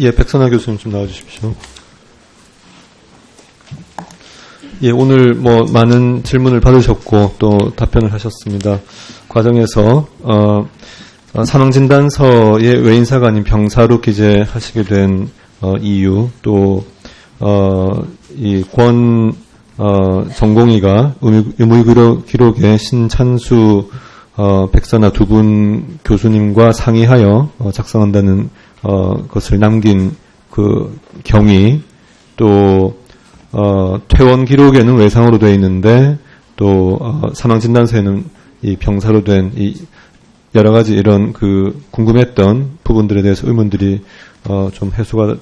예, 백선아 교수님 좀 나와주십시오. 예, 오늘 뭐 많은 질문을 받으셨고 또 답변을 하셨습니다. 과정에서 어, 어, 사망진단서에 외인사가 아닌 병사로 기재하시게 된 어, 이유 또 어, 이권 어, 전공의가 의무- 의무기록, 기록에 신찬수 어, 백선아 두 분 교수님과 상의하여 어, 작성한다는 어, 것을 남긴 그 경위 또 어, 퇴원 기록에는 외상으로 되어 있는데 또 어, 사망 진단서에는 이 병사로 된 이 여러 가지 이런 그 궁금했던 부분들에 대해서 의문들이 어, 좀 해소가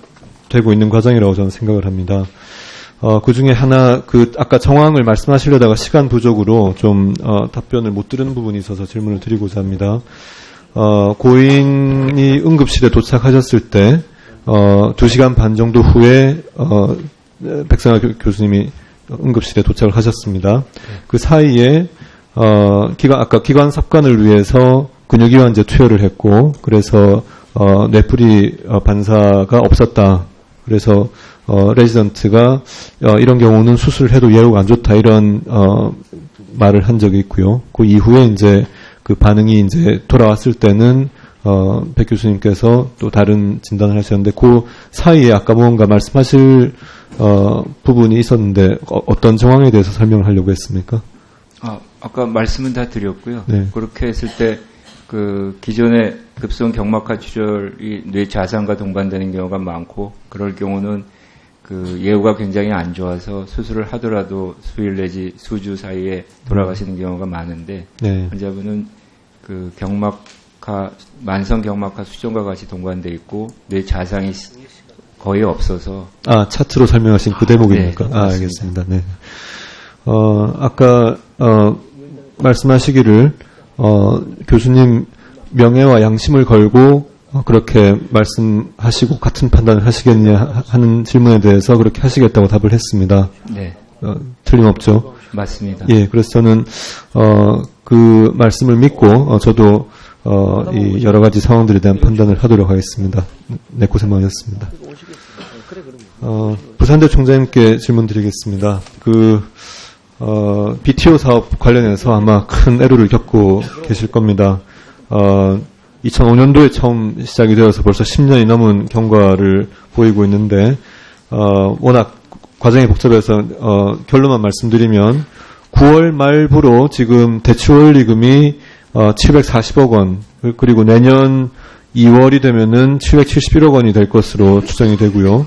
되고 있는 과정이라고 저는 생각을 합니다. 어, 그 중에 하나, 그, 아까 정황을 말씀하시려다가 시간 부족으로 좀, 어, 답변을 못 들은 부분이 있어서 질문을 드리고자 합니다. 어, 고인이 응급실에 도착하셨을 때, 어, 2시간 반 정도 후에, 어, 백성아 교- 교수님이 응급실에 도착을 하셨습니다. 그 사이에, 어, 기관, 아까 기관 삽관을 위해서 근육이완제 투여를 했고, 그래서, 어, 뇌풀이 어, 반사가 없었다. 그래서, 어, 레지던트가, 어, 이런 경우는 수술을 해도 예후가 안 좋다. 이런, 어, 말을 한 적이 있고요. 그 이후에 이제 그 반응이 이제 돌아왔을 때는, 어, 백 교수님께서 또 다른 진단을 하셨는데, 그 사이에 아까 뭔가 말씀하실, 어, 부분이 있었는데, 어, 떤 정황에 대해서 설명을 하려고 했습니까? 아, 아까 말씀은 다 드렸고요. 네. 그렇게 했을 때 그 기존의 급성 경막하 출혈이 뇌 자상과 동반되는 경우가 많고 그럴 경우는 그 예후가 굉장히 안 좋아서 수술을 하더라도 수일 내지 수주 사이에 돌아가시는 경우가 많은데 네. 환자분은 그 경막하 만성 경막하 수정과 같이 동반돼 있고 뇌 자상이 거의 없어서 아, 차트로 설명하신 그 대목입니까? 네, 아. 알겠습니다. 네. 어, 아까, 어, 말씀하시기를, 어, 교수님 명예와 양심을 걸고, 어, 그렇게 말씀하시고 같은 판단을 하시겠냐 하- 하는 질문에 대해서 그렇게 하시겠다고 답을 했습니다. 네 어, 틀림없죠. 맞습니다. 예, 그래서 저는, 어, 그 말씀을 믿고, 어, 저도, 어, 이 여러 가지 상황들에 대한 판단을 하도록 하겠습니다. 네, 고생 많으셨습니다. 어, 부산대 총장님께 질문 드리겠습니다. 그, 어, BTO 사업 관련해서 아마 큰 애로를 겪고 계실 겁니다. 어, 2005년도에 처음 시작이 되어서 벌써 10년이 넘은 경과를 보이고 있는데, 어, 워낙 과정이 복잡해서, 어, 결론만 말씀드리면, 9월 말부로 지금 대출원리금이 어, 740억 원, 그리고 내년 2월이 되면은 771억 원이 될 것으로 추정이 되고요.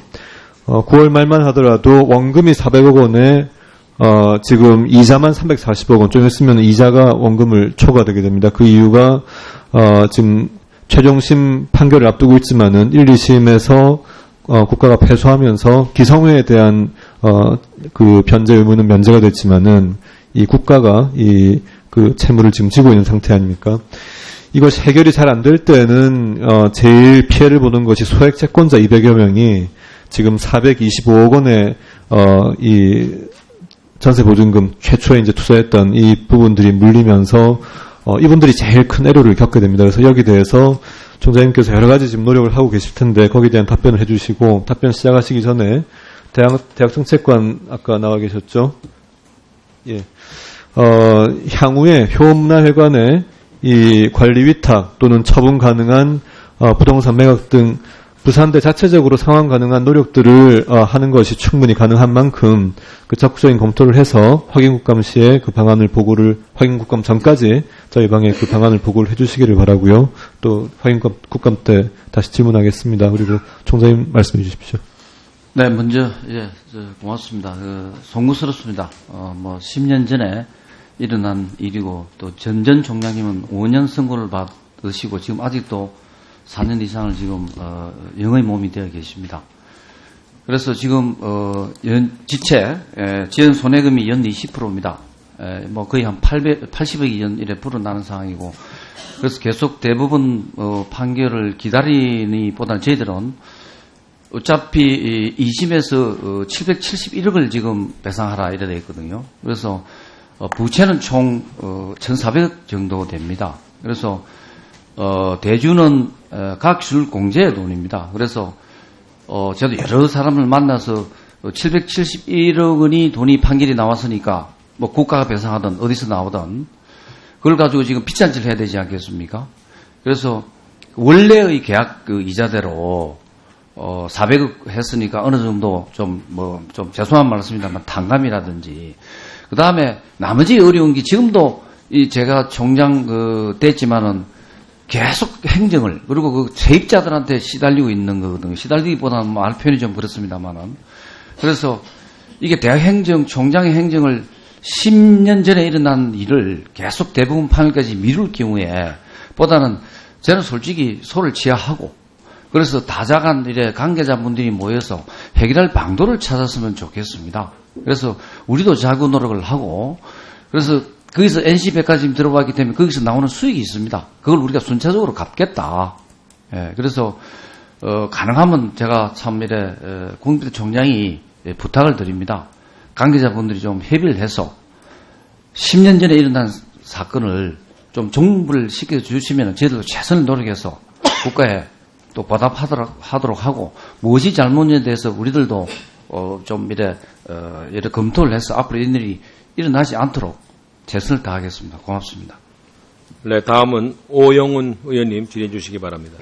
어, 9월 말만 하더라도 원금이 400억 원에 어, 지금 이자만 340억 원, 좀 있으면 이자가 원금을 초과되게 됩니다. 그 이유가 어, 지금 최종심 판결을 앞두고 있지만은 1, 2심에서 어, 국가가 패소하면서 기성회에 대한 어, 그 변제 의무는 면제가 됐지만은 이 국가가 이 그 채무를 지금 지고 있는 상태 아닙니까? 이것이 해결이 잘 안 될 때는 어, 제일 피해를 보는 것이 소액 채권자 200여 명이 지금 425억 원의 어, 이 전세 보증금 최초에 이제 투자했던 이 부분들이 물리면서 어, 이분들이 제일 큰 애로를 겪게 됩니다. 그래서 여기 대해서 총장님께서 여러 가지 지금 노력을 하고 계실 텐데 거기에 대한 답변을 해주시고 답변 시작하시기 전에 대학 대학 정책관 아까 나와 계셨죠? 예. 어, 향후에 효문화회관에 이 관리 위탁 또는 처분 가능한 어, 부동산 매각 등 부산대 자체적으로 상환 가능한 노력들을 어, 하는 것이 충분히 가능한 만큼 그 적극적인 검토를 해서 확인국감 시에 그 방안을 보고를 확인국감 전까지 저희 방에 그 방안을 보고를 해주시기를 바라고요. 또 확인국감 때 다시 질문하겠습니다. 그리고 총장님 말씀해 주십시오. 네, 먼저 예, 저, 고맙습니다. 그, 송구스럽습니다. 어, 뭐 10년 전에 일어난 일이고 또 전전 총장님은 5년 선고를 받으시고 지금 아직도 4년 이상을 지금 어, 영의 몸이 되어 계십니다. 그래서 지금 어, 연, 지체 에, 지연 손해금이 연 20%입니다. 에, 뭐 거의 한 800, 80억이 연 이래 불어나는 상황이고 그래서 계속 대부분 어, 판결을 기다리니보다는 저희들은 어차피 2심에서 771억을 지금 배상하라 이래 돼 있거든요. 그래서 어, 부채는 총 1,400억 정도 됩니다. 그래서 어, 대주는 어, 각술 공제의 돈입니다. 그래서 어, 저도 여러 사람을 만나서 771억 원이 돈이 판결이 나왔으니까 뭐 국가가 배상하든 어디서 나오든 그걸 가지고 지금 빚잔치를 해야 되지 않겠습니까? 그래서 원래의 계약 그 이자대로 어 400억 했으니까 어느 정도 좀 뭐 좀 죄송한 말씀입니다만 탕감이라든지 그 다음에 나머지 어려운 게 지금도 이 제가 총장 그 됐지만은 계속 행정을 그리고 그 세입자들한테 시달리고 있는 거거든요. 시달리기보다는 말 표현이 좀 그렇습니다만은 그래서 이게 대학 행정 총장의 행정을 10년 전에 일어난 일을 계속 대부분 판결까지 미룰 경우에 보다는 저는 솔직히 소를 지하하고 그래서 다자간 이래 관계자분들이 모여서 해결할 방도를 찾았으면 좋겠습니다. 그래서 우리도 자구 노력을 하고 그래서 거기서 NC백화점 들어가기 때문에 거기서 나오는 수익이 있습니다. 그걸 우리가 순차적으로 갚겠다. 예, 그래서 어, 가능하면 제가 참 이래 에, 국민대 총장이 예, 부탁을 드립니다. 관계자분들이 좀 협의를 해서 10년 전에 일어난 사건을 좀 정부를 시켜주시면 저희들도 최선을 노력해서 국가에 또 보답하도록 하도록 하고 무엇이 잘못에 대해서 우리들도 어, 좀 이래 어, 이래 검토를 해서 앞으로 이런 일이 일어나지 않도록 최선을 다하겠습니다. 고맙습니다. 네, 다음은 오영훈 의원님 질의해 주시기 바랍니다.